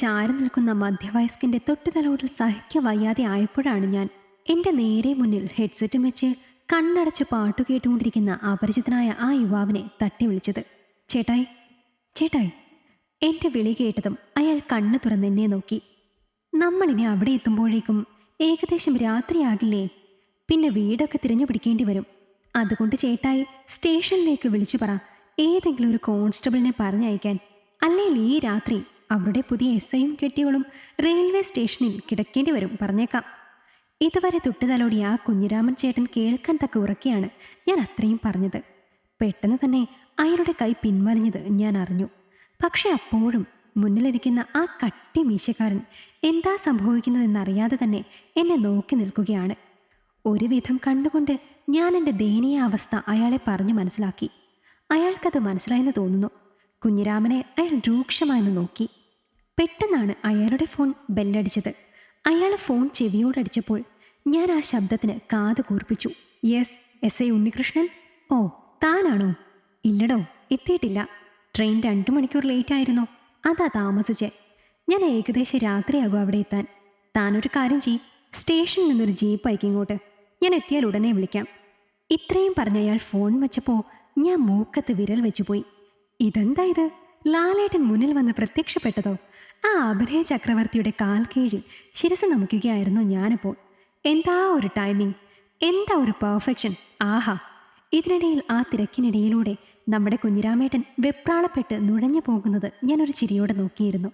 ചാരി നിൽക്കുന്ന മധ്യവയസ്കന്റെ തൊട്ടുതലോടിൽ സഹിക്ക വയ്യാതെ ആയപ്പോഴാണ് ഞാൻ എന്റെ നേരെ മുന്നിൽ ഹെഡ്സെറ്റും വെച്ച് കണ്ണടച്ച് പാട്ടു കേട്ടുകൊണ്ടിരിക്കുന്ന അപരിചിതനായ ആ യുവാവിനെ തട്ടി വിളിച്ചത്. ചേട്ടായി ചേട്ടായി എന്റെ വിളി കേട്ടതും അയാൾ കണ്ണു തുറന്ന് എന്നെ നോക്കി. നമ്മളിനി അവിടെ എത്തുമ്പോഴേക്കും ഏകദേശം രാത്രിയാകില്ലേ പിന്നെ വീടൊക്കെ തിരഞ്ഞു പിടിക്കേണ്ടി വരും. അതുകൊണ്ട് ചേട്ടായി സ്റ്റേഷനിലേക്ക് വിളിച്ചു പറ. ഏതെങ്കിലും ഒരു കോൺസ്റ്റബിളിനെ പറഞ്ഞയക്കാൻ അല്ലെങ്കിൽ ഈ രാത്രി അവരുടെ പുതിയ എസ് ഐയും കെട്ടിയോളും റെയിൽവേ സ്റ്റേഷനിൽ കിടക്കേണ്ടി വരും പറഞ്ഞേക്കാം. ഇതുവരെ തൊട്ടുതലോടി ആ കുഞ്ഞിരാമൻ ചേട്ടൻ കേൾക്കാൻ തക്ക ഉറക്കെയാണ് ഞാൻ അത്രയും പറഞ്ഞത്. പെട്ടെന്ന് തന്നെ അയാളുടെ കൈ പിൻവലിഞ്ഞത് ഞാൻ അറിഞ്ഞു. പക്ഷെ അപ്പോഴും മുന്നിലിരിക്കുന്ന ആ കട്ടി മീശക്കാരൻ എന്താ സംഭവിക്കുന്നതെന്നറിയാതെ തന്നെ എന്നെ നോക്കി നിൽക്കുകയാണ്. ഒരുവിധം കണ്ടുകൊണ്ട് ഞാൻ എന്റെ ദയനീയ അവസ്ഥ അയാളെ പറഞ്ഞു മനസ്സിലാക്കി. അയാൾക്കത് മനസ്സിലായെന്ന് തോന്നുന്നു. കുഞ്ഞിരാമനെ അയാൾ രൂക്ഷമായെന്ന് നോക്കി. പെട്ടെന്നാണ് അയാളുടെ ഫോൺ ബെല്ലടിച്ചത്. അയാൾ ഫോൺ ചെവിയോടടിച്ചപ്പോൾ ഞാൻ ആ ശബ്ദത്തിന് കാത് കൂർപ്പിച്ചു. Yes S. ഐ. ഉണ്ണികൃഷ്ണൻ. ഓ താനാണോ? ഇല്ലടോ എത്തിയിട്ടില്ല. ട്രെയിൻ രണ്ടു മണിക്കൂർ ലേറ്റ് ആയിരുന്നോ. അതാ താമസിച്ച്. ഞാൻ ഏകദേശം രാത്രിയാകും അവിടെ എത്താൻ. താനൊരു കാര്യം ചെയ്. സ്റ്റേഷനിൽ നിന്നൊരു ജീപ്പ് അയക്കും ഇങ്ങോട്ട്. ഞാൻ എത്തിയാൽ ഉടനെ വിളിക്കാം. ഇത്രയും പറഞ്ഞ അയാൾ ഫോൺ വെച്ചപ്പോൾ ഞാൻ മൂക്കത്ത് വിരൽ വെച്ചുപോയി. ഇതെന്താ ഇത്? ലാലേട്ടൻ മുന്നിൽ വന്ന് പ്രത്യക്ഷപ്പെട്ടതോ? ആ അഭിനയ ചക്രവർത്തിയുടെ കാൽ കീഴിൽ ശിരസ് നമുക്കുകയായിരുന്നു ഞാനിപ്പോൾ. എന്താ ഒരു ടൈമിംഗ് എന്താ ഒരു പെർഫെക്ഷൻ ആഹാ. ഇതിനിടയിൽ ആ തിരക്കിനിടയിലൂടെ നമ്മുടെ കുഞ്ഞിരാമേട്ടൻ വെപ്രാളപ്പെട്ട് നുഴഞ്ഞു പോകുന്നത് ഞാനൊരു ചിരിയോടെ നോക്കിയിരുന്നു.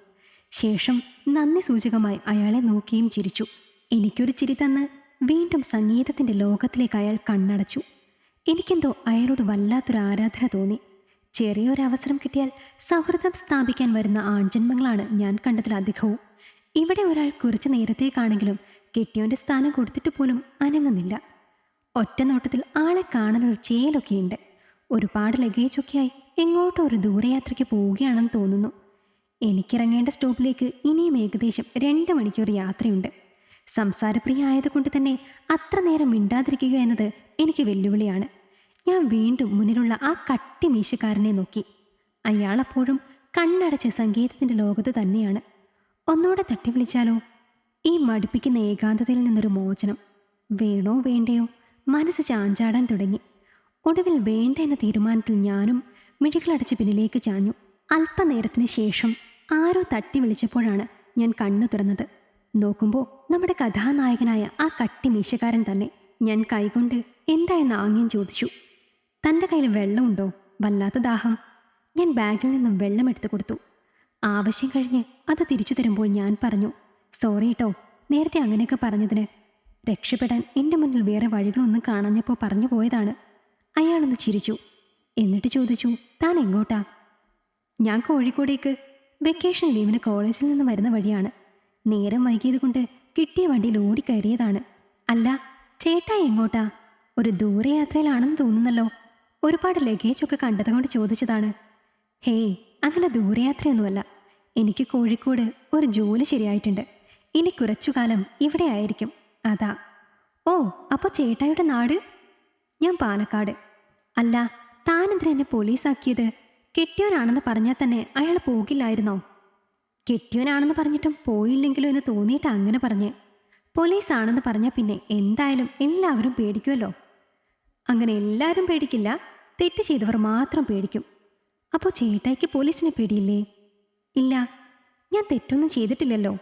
ശേഷം നന്ദി സൂചകമായി അയാളെ നോക്കിയും ചിരിച്ചു. എനിക്കൊരു ചിരി തന്ന് വീണ്ടും സംഗീതത്തിന്റെ ലോകത്തിലേക്ക് അയാൾ കണ്ണടച്ചു. എനിക്കെന്തോ അയാളോട് വല്ലാത്തൊരു ആരാധന തോന്നി. ചെറിയൊരു അവസരം കിട്ടിയാൽ സൗഹൃദം സ്ഥാപിക്കാൻ വരുന്ന ആൺജന്മങ്ങളാണ് ഞാൻ കണ്ടതിലധികവും ഇവിടെ ഒരാൾ കുറച്ചു നേരത്തേക്കാണെങ്കിലും കെട്ടിയോന്റെ സ്ഥാനം കൊടുത്തിട്ട് പോലും അനങ്ങുന്നില്ല. ഒറ്റ നോട്ടത്തിൽ ആളെ കാണാനൊരു ചേലൊക്കെയുണ്ട്. ഒരുപാട് ലഗേജൊക്കെയായി എങ്ങോട്ടോ ഒരു ദൂരയാത്രയ്ക്ക് പോവുകയാണെന്ന് തോന്നുന്നു. എനിക്കിറങ്ങേണ്ട സ്റ്റോപ്പിലേക്ക് ഇനിയും ഏകദേശം രണ്ട് മണിക്കൂർ യാത്രയുണ്ട്. സംസാരപ്രിയ ആയതുകൊണ്ട് തന്നെ അത്ര നേരം മിണ്ടാതിരിക്കുക എന്നത് എനിക്ക് വെല്ലുവിളിയാണ്. ഞാൻ വീണ്ടും മുന്നിലുള്ള ആ കട്ടി മീശക്കാരനെ നോക്കി. അയാളപ്പോഴും കണ്ണടച്ച സംഗീതത്തിന്റെ ലോകത്ത് തന്നെയാണ്. ഒന്നുകൂടെ തട്ടി വിളിച്ചാലോ? ഈ മടുപ്പിക്കുന്ന ഏകാന്തതയിൽ നിന്നൊരു മോചനം. വേണോ വേണ്ടയോ? മനസ്സ് ചാഞ്ചാടാൻ തുടങ്ങി. ഒടുവിൽ വേണ്ട എന്ന തീരുമാനത്തിൽ ഞാനും മിഴികളടച്ച് പിന്നിലേക്ക് ചാഞ്ഞു. അല്പനേരത്തിന് ശേഷം ആരോ തട്ടി വിളിച്ചപ്പോഴാണ് ഞാൻ കണ്ണു തുറന്നത്. നോക്കുമ്പോൾ നമ്മുടെ കഥാനായകനായ ആ കട്ടി മീശക്കാരൻ തന്നെ. ഞാൻ കൈകൊണ്ട് എന്താ എന്ന് ആംഗ്യം ചോദിച്ചു. തന്റെ കയ്യിൽ വെള്ളമുണ്ടോ? വല്ലാത്ത ദാഹം. ഞാൻ ബാഗിൽ നിന്നും വെള്ളം എടുത്തു കൊടുത്തു. ആവശ്യം കഴിഞ്ഞ് അത് തിരിച്ചു തരുമ്പോൾ ഞാൻ പറഞ്ഞു സോറി കേട്ടോ നേരത്തെ അങ്ങനെയൊക്കെ പറഞ്ഞതിന്. രക്ഷപ്പെടാൻ എന്റെ മുന്നിൽ വേറെ വഴികളൊന്നും കാണാഞ്ഞപ്പോൾ പറഞ്ഞു പോയതാണ്. അയാളൊന്ന് ചിരിച്ചു. എന്നിട്ട് ചോദിച്ചു താൻ എങ്ങോട്ടാ? ഞാൻ കോഴിക്കോടേക്ക്. വെക്കേഷൻ ലീവിന് കോളേജിൽ നിന്ന് വരുന്ന വഴിയാണ്. നേരം വൈകിയത് കൊണ്ട് കിട്ടിയ വണ്ടിയിൽ ഓടിക്കയറിയതാണ്. അല്ല ചേട്ടാ എങ്ങോട്ടാ? ഒരു ദൂരയാത്രയിലാണെന്ന് തോന്നുന്നല്ലോ. ഒരുപാട് ലഗേജൊക്കെ കണ്ടതുകൊണ്ട് ചോദിച്ചതാണ് ഹേ അങ്ങനെ ദൂരയാത്രയൊന്നുമല്ല. എനിക്ക് കോഴിക്കോട് ഒരു ജോലി ശരിയായിട്ടുണ്ട്. ഇനി കുറച്ചു കാലം ഇവിടെ ആയിരിക്കും. അതാ. ഓ അപ്പോൾ ചേട്ടായുടെ നാട്? ഞാൻ പാലക്കാട്. അല്ല താനെന്തിനാ എന്നെ പോലീസാക്കിയത്? കെട്ടിയോനാണെന്ന് പറഞ്ഞാൽ തന്നെ അയാൾ പോകില്ലായിരുന്നോ? കെട്ടിയോനാണെന്ന് പറഞ്ഞിട്ടും പോയില്ലെങ്കിലോ എന്ന് തോന്നിയിട്ട് അങ്ങനെ പറഞ്ഞ്. പോലീസാണെന്ന് പറഞ്ഞാൽ പിന്നെ എന്തായാലും എല്ലാവരും പേടിക്കുമല്ലോ. അങ്ങനെ എല്ലാവരും പേടിക്കില്ല. തെറ്റ് ചെയ്തവർ മാത്രം പേടിക്കും. അപ്പോൾ ചേട്ടായിക്ക് പോലീസിനെ പേടിയില്ലേ? ഇല്ല ഞാൻ തെറ്റൊന്നും ചെയ്തിട്ടില്ലല്ലോ.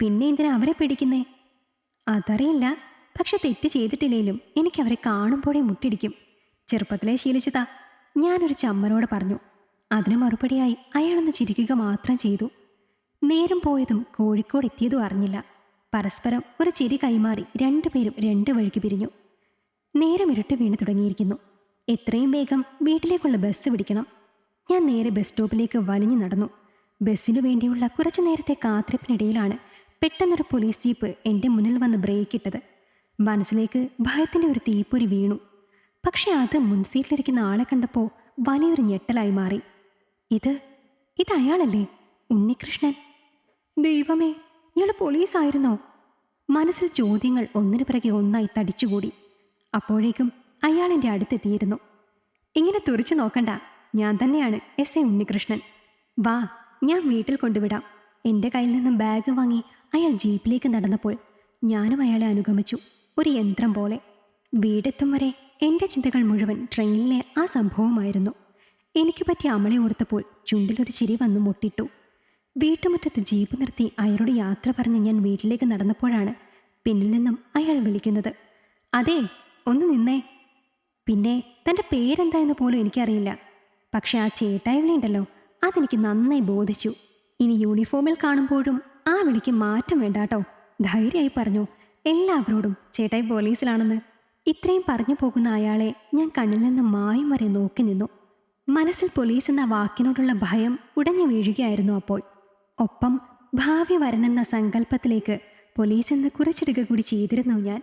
പിന്നെ എന്തിനാ അവരെ പേടിക്കുന്നേ? അതറിയില്ല പക്ഷെ തെറ്റ് ചെയ്തിട്ടില്ലെങ്കിലും എനിക്ക് അവരെ കാണുമ്പോഴേ മുട്ടിടിക്കും. ചെറുപ്പത്തിലെ ശീലിച്ചതാ. ഞാനൊരു ചമ്മനോട് പറഞ്ഞു. അതിന് മറുപടിയായി അയാളൊന്ന് ചിരിക്കുക മാത്രം ചെയ്തു. നേരം പോയതും കോഴിക്കോട് എത്തിയതും അറിഞ്ഞില്ല. പരസ്പരം ഒരു ചിരി കൈമാറി രണ്ടുപേരും രണ്ട് വഴിക്ക് പിരിഞ്ഞു. നേരം ഇരുട്ട് വീണ് തുടങ്ങിയിരിക്കുന്നു. എത്രയും വേഗം വീട്ടിലേക്കുള്ള ബസ് പിടിക്കണം. ഞാൻ നേരെ ബസ് സ്റ്റോപ്പിലേക്ക് വലിഞ്ഞു നടന്നു. ബസ്സിനു വേണ്ടിയുള്ള കുറച്ചു നേരത്തെ കാത്തിരിപ്പിനിടയിലാണ് പെട്ടെന്നൊരു പോലീസ് ജീപ്പ് എന്റെ മുന്നിൽ വന്ന് ബ്രേക്ക് ഇട്ടത്. മനസ്സിലേക്ക് ഭയത്തിന്റെ ഒരു തീപ്പൊരി വീണു. പക്ഷെ അത് മുൻസീറ്റിലിരിക്കുന്ന ആളെ കണ്ടപ്പോൾ വലിയൊരു ഞെട്ടലായി മാറി. ഇത് ഇത് അയാളല്ലേ? ഉണ്ണികൃഷ്ണൻ? ദൈവമേ ഇയാൾ പോലീസായിരുന്നോ? മനസ്സിൽ ചോദ്യങ്ങൾ ഒന്നിനു പിറകെ ഒന്നായി തടിച്ചുകൂടി. അപ്പോഴേക്കും അയാൾ എന്റെ അടുത്തെത്തിയിരുന്നു. ഇങ്ങനെ തുറച്ചു നോക്കണ്ട. ഞാൻ തന്നെയാണ് എസ് എ ഉണ്ണികൃഷ്ണൻ. വാ ഞാൻ വീട്ടിൽ കൊണ്ടുവിടാം. എന്റെ കയ്യിൽ നിന്നും ബാഗ് വാങ്ങി അയാൾ ജീപ്പിലേക്ക് നടന്നപ്പോൾ ഞാനും അയാളെ അനുഗമിച്ചു. ഒരു യന്ത്രം പോലെ. വീടെത്തും വരെ എന്റെ ചിന്തകൾ മുഴുവൻ ട്രെയിനിലെ ആ സംഭവമായിരുന്നു. എനിക്ക് പറ്റിയ അമളെ ഓർത്തപ്പോൾ ചുണ്ടിലൊരു ചിരി വന്നു മുട്ടിട്ടു. വീട്ടുമുറ്റത്ത് ജീപ്പ് നിർത്തി അയാളോട് യാത്ര പറഞ്ഞ് ഞാൻ വീട്ടിലേക്ക് നടന്നപ്പോഴാണ് പിന്നിൽ നിന്നും അയാൾ വിളിക്കുന്നത്. അതെ ഒന്ന് നിന്നേ. പിന്നെ തന്റെ പേരെന്താ എന്ന് പോലും എനിക്കറിയില്ല. പക്ഷെ ആ ചേട്ടായി വിളിയുണ്ടല്ലോ. അതെനിക്ക് നന്നായി ബോധിച്ചു. ഇനി യൂണിഫോമിൽ കാണുമ്പോഴും ആ വിളിക്ക് മാറ്റം വേണ്ട കേട്ടോ ധൈര്യമായി പറഞ്ഞു. എല്ലാവരോടും ചേട്ടായി പോലീസിലാണെന്ന്. ഇത്രയും പറഞ്ഞു പോകുന്ന അയാളെ ഞാൻ കണ്ണിൽ നിന്ന് മായും വരെ നോക്കി നിന്നു. മനസ്സിൽ പോലീസ് എന്ന വാക്കിനോടുള്ള ഭയം ഉടഞ്ഞു വീഴുകയായിരുന്നു അപ്പോൾ. ഒപ്പം ഭാവി വരനെന്ന സങ്കല്പത്തിലേക്ക് പോലീസ് എന്ന് കുറിച്ചിടുക കൂടി ചെയ്തിരുന്നു ഞാൻ.